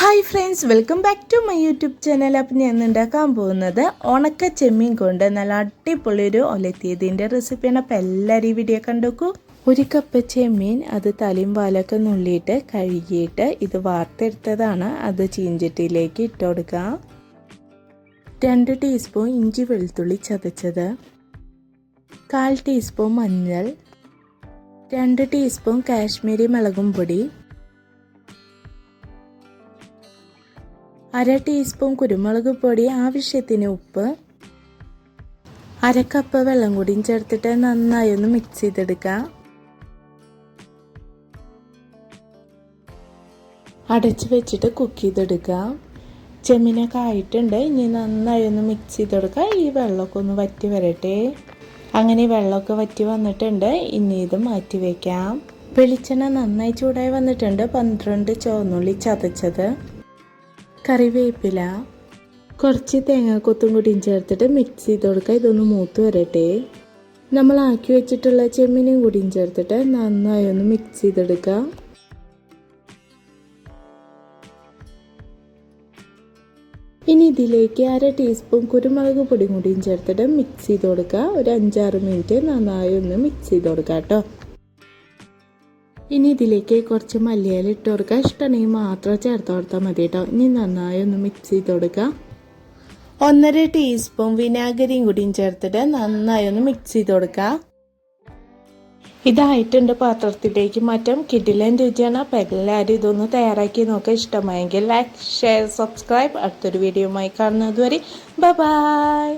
Hi friends welcome back to my YouTube channel appam ഞാൻ ഉണ്ടാക്കാൻ പോകുന്നത് ഉണക്ക ചെമ്മീൻ കൊണ്ട് നല്ല അടിപൊളി ഒരു ഒലത്തിയതിന്റെ റെസിപ്പിയാണ് അപ്പം എല്ലാവരും ഈ വീഡിയോ കണ്ടോക്കൂ. ഒരു കപ്പ് ചെമ്മീൻ അത് തലയും പാലൊക്കെ നുള്ളിയിട്ട് കഴുകിയിട്ട് ഇത് വാർത്തെടുത്തതാണ്. അത് ചീഞ്ചട്ടിയിലേക്ക് ഇട്ട് കൊടുക്കാം രണ്ട് ടീസ്പൂൺ ഇഞ്ചി വെളുത്തുള്ളി ചതച്ചത്. കാൽ ടീസ്പൂൺ മഞ്ഞൾ. രണ്ട് ടീസ്പൂൺ കാശ്മീരി മുളകും പൊടി. അര ടീസ്പൂൺ കുരുമുളക് പൊടി ആവശ്യത്തിന് ഉപ്പ്. അര കപ്പ് വെള്ളം കൂടിയും ചേർത്തിട്ട് നന്നായി ഒന്ന് മിക്സ് ചെയ്തെടുക്കുക അടച്ച് വെച്ചിട്ട് കുക്ക് ചെയ്തെടുക്കുക ചെമ്മീനൊക്കെ ആയിട്ടുണ്ട് ഇനി നന്നായി ഒന്ന് മിക്സ് ചെയ്തെടുക്കുക ഈ വെള്ളമൊക്കെ ഒന്ന് വറ്റി വരട്ടെ. അങ്ങനെ വെള്ളമൊക്കെ വറ്റി വന്നിട്ടുണ്ട് ഇനി ഇത് മാറ്റി വയ്ക്കാം വെളിച്ചെണ്ണ നന്നായി ചൂടായി വന്നിട്ടുണ്ട് പന്ത്രണ്ട് ചുവന്നുള്ളി ചതച്ചത്. കറിവേപ്പില കുറച്ച് തേങ്ങാക്കൊത്തും കൂടിയും ചേർത്തിട്ട് മിക്സ് ചെയ്ത് കൊടുക്കുക ഇതൊന്ന് മൂത്ത് വരട്ടെ. നമ്മൾ ആക്കി വെച്ചിട്ടുള്ള ചെമ്മീനും കൂടിയും ചേർത്തിട്ട് നന്നായി ഒന്ന് മിക്സ് ചെയ്തെടുക്കുക ഇനി ഇതിലേക്ക് അര ടീസ്പൂൺ കുരുമുളക് പൊടിയും കൂടിയും ചേർത്തിട്ട് മിക്സ് ചെയ്ത് കൊടുക്കുക ഒരു അഞ്ചാറ് മിനിറ്റ് നന്നായി ഒന്ന് മിക്സ് ചെയ്ത് കൊടുക്കുക കേട്ടോ. ഇനി ഇതിലേക്ക് കുറച്ച് മല്ലിയില ഇട്ട് കൊടുക്കുക. ഇഷ്ടമാണെങ്കിൽ മാത്രം ചേർത്ത് കൊടുത്താൽ മതി കേട്ടോ. ഇനി നന്നായി ഒന്ന് മിക്സ് ചെയ്ത് കൊടുക്കുക. ഒന്നര ടീസ്പൂൺ വിനാഗിരിയും കൂടിയും ചേർത്തിട്ട് നന്നായി ഒന്ന് മിക്സ് ചെയ്ത് കൊടുക്കുക. ഇതായിട്ടുണ്ട് പാത്രത്തിലേക്ക് മാറ്റാം. കിഡിലൻ രുചിയാണ്. അപ്പം എല്ലാവരും ഇതൊന്ന് തയ്യാറാക്കി നോക്കുക ഇഷ്ടമായെങ്കിൽ ലൈക്ക് ഷെയർ സബ്സ്ക്രൈബ് അടുത്തൊരു വീഡിയോയുമായി കാണുന്നത് വരെ ബൈ